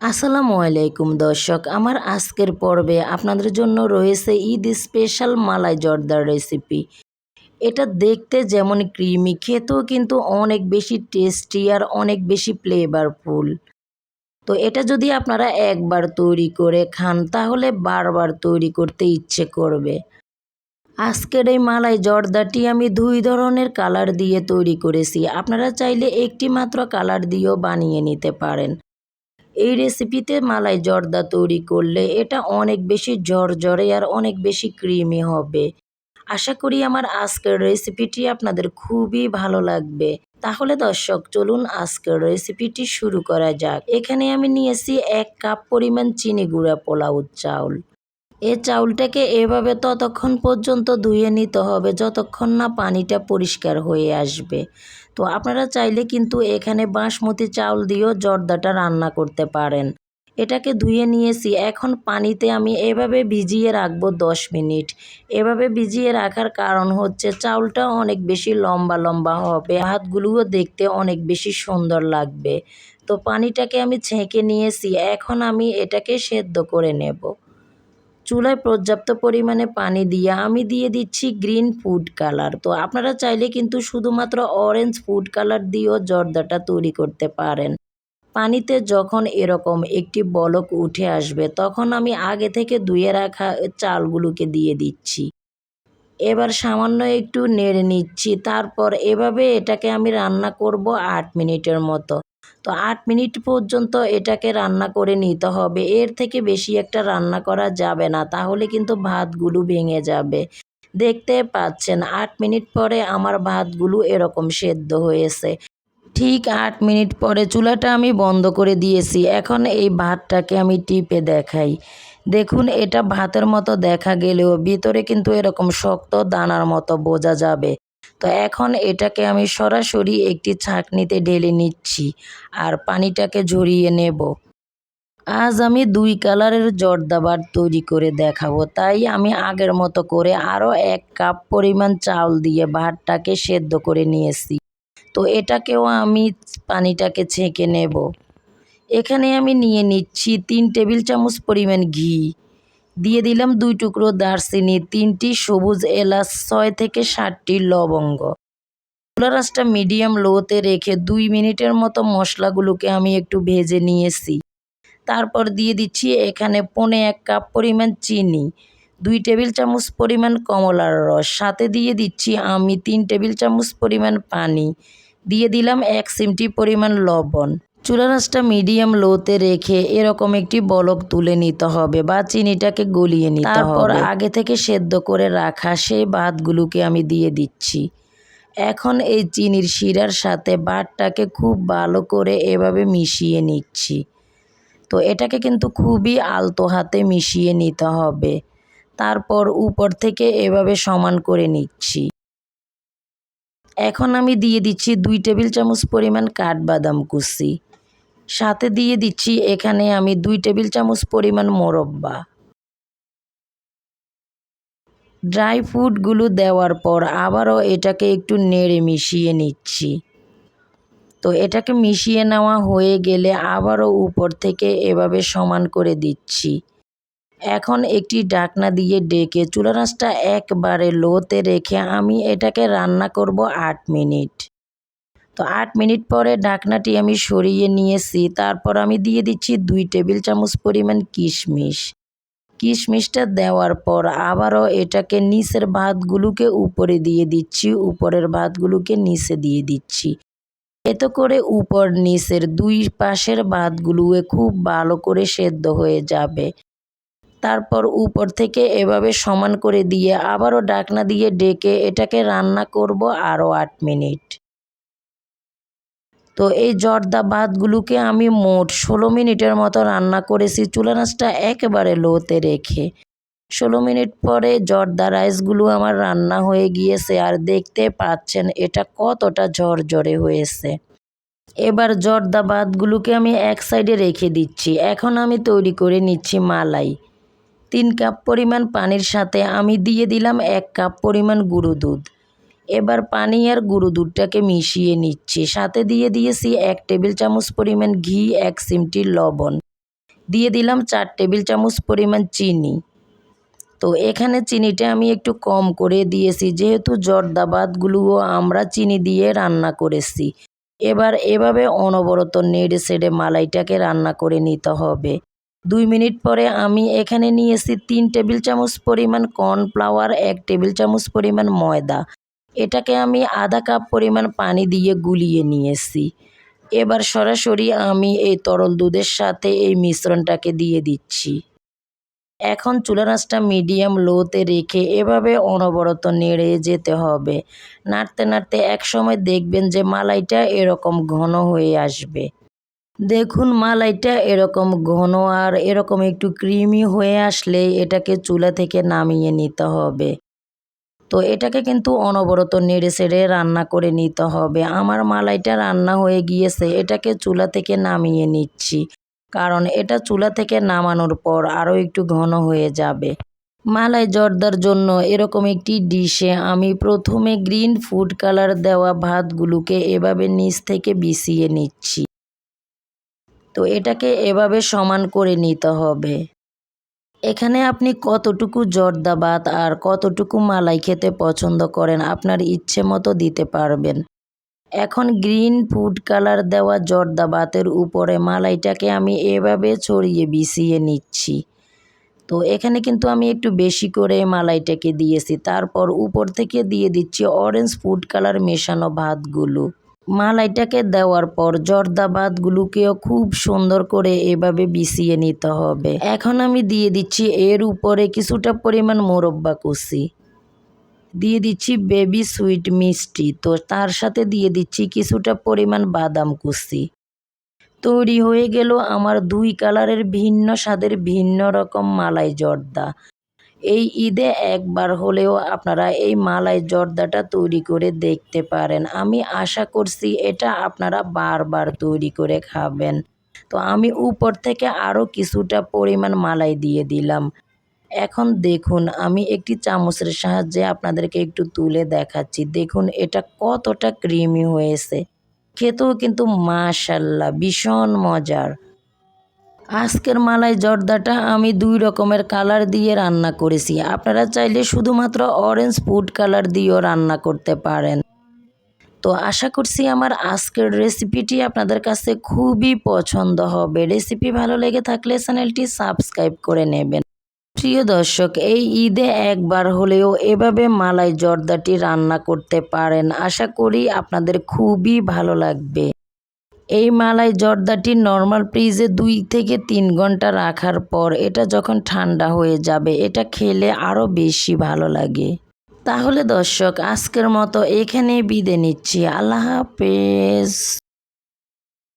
আসসালামু আলাইকুম দর্শক, আমার আজকের পর্বে আপনাদের জন্য রয়েছে ঈদ স্পেশাল মালাই জর্দার রেসিপি। এটা দেখতে যেমন ক্রিমি, খেতেও কিন্তু অনেক বেশি টেস্টি আর অনেক বেশি ফ্লেভারফুল তো এটা যদি আপনারা একবার তৈরি করে খান, তাহলে বারবার তৈরি করতে ইচ্ছে করবে। আজকের এই মালাই জর্দাটি আমি দুই ধরনের কালার দিয়ে তৈরি করেছি। আপনারা চাইলে একটি মাত্র কালার দিয়েও বানিয়ে নিতে পারেন। এই রেসিপিতে মালাই জর্দা তৈরি করলে এটা অনেক বেশি ঝরঝরে আর অনেক বেশি ক্রিমি হবে। আশা করি আমার আজকের রেসিপিটি আপনাদের খুবই ভালো লাগবে। তাহলে দর্শক, চলুন আজকের রেসিপিটি শুরু করা যাক। এখানে আমি নিয়েছি এক কাপ পরিমাণ চিনি গুঁড়া পোলাও চাউল। এ চাউলটাকে এভাবে ততক্ষণ পর্যন্ত ধুয়ে নিতে হবে যতক্ষণ না পানিটা পরিষ্কার হয়ে আসবে। তো আপনারা চাইলে কিন্তু এখানে বাসমতি চাউল দিয়েও জর্দাটা রান্না করতে পারেন। এটাকে ধুয়ে নিয়েছি। এখন পানিতে আমি এভাবে ভিজিয়ে রাখব দশ মিনিট। এভাবে ভিজিয়ে রাখার কারণ হচ্ছে চাউলটা অনেক বেশি লম্বা লম্বা হবে, হাতগুলোও দেখতে অনেক বেশি সুন্দর লাগবে। তো পানিটাকে আমি ছেঁকে নিয়েছি। এখন আমি এটাকে সেদ্ধ করে নেব। চুলায় পর্যাপ্ত পরিমাণে পানি দিয়ে আমি দিয়ে দিচ্ছি গ্রিন ফুড কালার। তো আপনারা চাইলে কিন্তু শুধুমাত্র অরেঞ্জ ফুড কালার দিয়েও জর্দাটা তৈরি করতে পারেন। পানিতে যখন এরকম একটি বলক উঠে আসবে, তখন আমি আগে থেকে ধুয়ে রাখা চালগুলোকে দিয়ে দিচ্ছি। এবার সামান্য একটু নেড়ে নিচ্ছি, তারপর এভাবে এটাকে আমি রান্না করব আট মিনিটের মতো। তো আট মিনিট পর্যন্ত এটাকে রান্না করে নিতে হবে। এর থেকে বেশি একটা রান্না করা যাবে না, তাহলে কিন্তু ভাতগুলো ভেঙে যাবে। দেখতে পাচ্ছেন, আট মিনিট পরে আমার ভাতগুলো এরকম সেদ্ধ হয়েছে। ঠিক আট মিনিট পরে চুলাটা আমি বন্ধ করে দিয়েছি। এখন এই ভাতটাকে আমি টিপে দেখাই। দেখুন, এটা ভাতের মতো দেখা গেলেও ভিতরে কিন্তু এরকম শক্ত দানার মতো বোঝা যাবে। তো এখন এটাকে আমি সরাসরি একটি ছাঁকনিতে ঢেলে নিচ্ছি আর পানিটাকে ঝরিয়ে নেব। আজ আমি দুই কালারের জর্দাবার তৈরি করে দেখাবো। তাই আমি আগের মতো করে আরও এক কাপ পরিমাণ চাউল দিয়ে ভাতটাকে সেদ্ধ করে নিয়েছি। তো এটাকেও আমি পানিটাকে ছেঁকে নেব। এখানে আমি নিয়ে নিচ্ছি তিন টেবিল চামচ পরিমাণ ঘি। দিয়ে দিলাম দুই টুকরো দারচিনি, তিনটি সবুজ এলাচ, ছয় থেকে ষাটটি লবঙ্গ। চুলা মিডিয়াম লোতে রেখে দুই মিনিটের মতো মশলাগুলোকে আমি একটু ভেজে নিয়েছি। তারপর দিয়ে দিচ্ছি এখানে পনে এক কাপ পরিমাণ চিনি, দুই টেবিল চামচ পরিমাণ কমলার রস, সাথে দিয়ে দিচ্ছি আমি তিন টেবিল চামচ পরিমাণ পানি, দিয়ে দিলাম এক সিমটি পরিমাণ লবণ। চুলা মিডিয়াম লোতে রেখে এরকম একটি বলক তুলে নিতে হবে বা চিনিটাকে গলিয়ে নিতে হবে। তারপর আগে থেকে সেদ্ধ করে রাখা সেই ভাতগুলোকে আমি দিয়ে দিচ্ছি। এখন এই চিনির শিরার সাথে ভাতটাকে খুব ভালো করে এভাবে মিশিয়ে নিচ্ছি। তো এটাকে কিন্তু খুবই আলতো হাতে মিশিয়ে নিতে হবে। তারপর উপর থেকে এভাবে সমান করে নিচ্ছি। এখন আমি দিয়ে দিচ্ছি দুই টেবিল চামচ পরিমাণ কাঠবাদাম কুচি। সাথে দিয়ে দিচ্ছি, এখানে আমি দুই টেবিল চামচ পরিমাণ মোরব্বা। ড্রাই ফ্রুটগুলো দেওয়ার পর আবারও এটাকে একটু নেড়ে মিশিয়ে নিচ্ছি। তো এটাকে মিশিয়ে নেওয়া হয়ে গেলে আবারও উপর থেকে এভাবে সমান করে দিচ্ছি। এখন একটি ডাকনা দিয়ে ডেকে চুলা রাসটা একবারে লোতে রেখে আমি এটাকে রান্না করব আট মিনিট। তো আট মিনিট পরে ঢাকনাটি আমি সরিয়ে নিয়েছি। তারপর আমি দিয়ে দিচ্ছি দুই টেবিল চামচ পরিমাণ কিশমিশ। কিশমিশটা দেওয়ার পর আবারও এটাকে নিচের ভাতগুলোকে উপরে দিয়ে দিচ্ছি, উপরের ভাতগুলোকে নিচে দিয়ে দিচ্ছি। এতে করে উপর নিচের দুই পাশের ভাতগুলোও খুব ভালো করে সেদ্ধ হয়ে যাবে। তারপর উপর থেকে এভাবে সমান করে দিয়ে আবারও ডাকনা দিয়ে ডেকে এটাকে রান্না করব আরও আট মিনিট। তো এই জর্দা ভাতগুলোকে আমি মোট ষোলো মিনিটের মতো রান্না করেছি, চুলা নাচটা একেবারে লোতে রেখে। ষোলো মিনিট পরে জর্দা রাইসগুলো আমার রান্না হয়ে গিয়েছে আর দেখতে পাচ্ছেন এটা কতটা ঝরঝরে হয়েছে। এবার জর্দা ভাতগুলোকে আমি এক সাইডে রেখে দিচ্ছি। এখন আমি তৈরি করে নিচ্ছি মালাই। তিন কাপ পরিমাণ পানির সাথে আমি দিয়ে দিলাম এক কাপ পরিমাণ গুঁড়ো দুধ। এবার পানি আর গুঁড়ো দুধটাকে মিশিয়ে নিচ্ছি। সাথে দিয়ে দিয়েছি এক টেবিল চামচ পরিমাণ ঘি, এক সিমটি লবণ। দিয়ে দিলাম চার টেবিল চামচ পরিমাণ চিনি। তো এখানে চিনিটা আমি একটু কম করে দিয়েছি, যেহেতু জর্দাবাদগুলোও আমরা চিনি দিয়ে রান্না করেছি। এবার এভাবে অনবরত নেড়ে সেড়ে মালাইটাকে রান্না করে নিতে হবে। দুই মিনিট পরে আমি এখানে নিয়েছি তিন টেবিল চামচ পরিমাণ কর্নফ্লাওয়ার, এক টেবিল চামচ পরিমাণ ময়দা। এটাকে আমি আধা কাপ পরিমাণ পানি দিয়ে গুলিয়ে নিয়েছি। এবার সরাসরি আমি এই তরল দুধের সাথে এই মিশ্রণটাকে দিয়ে দিচ্ছি। এখন চুলা আঁচটা মিডিয়াম লোতে রেখে এভাবে অনবরত নেড়ে যেতে হবে। নাড়তে নাড়তে এক সময় দেখবেন যে মালাইটা এরকম ঘন হয়ে আসবে। দেখুন, মালাইটা এরকম ঘন আর এরকম একটু ক্রিমি হয়ে আসলে এটাকে চুলা থেকে নামিয়ে নিতে হবে। তো এটাকে কিন্তু অনবরত নেড়ে সেড়ে রান্না করে নিতে হবে। আমার মালাইটা রান্না হয়ে গিয়েছে, এটাকে চুলা থেকে নামিয়ে নিচ্ছি। কারণ এটা চুলা থেকে নামানোর পর আরও একটু ঘন হয়ে যাবে। মালাই জর্দার জন্য এরকম একটি ডিশে আমি প্রথমে গ্রিন ফুড কালার দেওয়া ভাতগুলোকে এভাবে নিচ থেকে বিছিয়ে নিচ্ছি। তো এটাকে এভাবে সমান করে নিতে হবে। এখানে আপনি কতটুকু জর্দা ভাত আর কতটুকু মালাই খেতে পছন্দ করেন আপনার ইচ্ছে মতো দিতে পারবেন। এখন গ্রিন ফুড কালার দেওয়া জর্দা ভাতের উপরে মালাইটাকে আমি এভাবে ছড়িয়ে বিছিয়ে নিচ্ছি। তো এখানে কিন্তু আমি একটু বেশি করে মালাইটাকে দিয়েছি। তারপর উপর থেকে দিয়ে দিচ্ছি অরেঞ্জ ফুড কালার মেশানো ভাতগুলো। মালাইটাকে দেওয়ার পর জর্দা ভাতগুলোকেও খুব সুন্দর করে এভাবে বিছিয়ে নিতে হবে। এখন আমি দিয়ে দিচ্ছি এর উপরে কিছুটা পরিমাণ মোরব্বা কুচি। দিয়ে দিচ্ছি বেবি সুইট মিষ্টি। তো তার সাথে দিয়ে দিচ্ছি কিছুটা পরিমাণ বাদাম কুচি। তৈরি হয়ে গেল আমার দুই কালারের ভিন্ন স্বাদের ভিন্ন রকম মালাই জর্দা। এই ঈদে একবার হলেও আপনারা এই মালাই জর্দাটা তৈরি করে দেখতে পারেন। আমি আশা করছি এটা আপনারা বারবার তৈরি করে খাবেন। তো আমি উপর থেকে আরও কিছুটা পরিমাণ মালাই দিয়ে দিলাম। এখন দেখুন, আমি একটি চামচের সাহায্যে আপনাদেরকে একটু তুলে দেখাচ্ছি। দেখুন, এটা কতটা ক্রিমি হয়েছে। খেতেও কিন্তু মাশাল্লাহ, ভীষণ মজার। আজকের মালাই জর্দাটা আমি দুই রকমের কালার দিয়ে রান্না করেছি। আপনারা চাইলে শুধুমাত্র অরেঞ্জ ফুড কালার দিয়েও রান্না করতে পারেন। তো আশা করছি আমার আজকের রেসিপিটি আপনাদের কাছে খুবই পছন্দ হবে। রেসিপি ভালো লেগে থাকলে চ্যানেলটি সাবস্ক্রাইব করে নেবেন। প্রিয় দর্শক, এই ঈদে একবার হলেও এভাবে মালাই জর্দাটি রান্না করতে পারেন। আশা করি আপনাদের খুবই ভালো লাগবে। এই মালাই জর্দাটি নর্মাল ফ্রিজে দুই থেকে তিন ঘণ্টা রাখার পর এটা যখন ঠান্ডা হয়ে যাবে, এটা খেলে আরও বেশি ভালো লাগে। তাহলে দর্শক, আজকের মতো এখানে বিদে নিচ্ছি। আল্লাহ হাফেজ।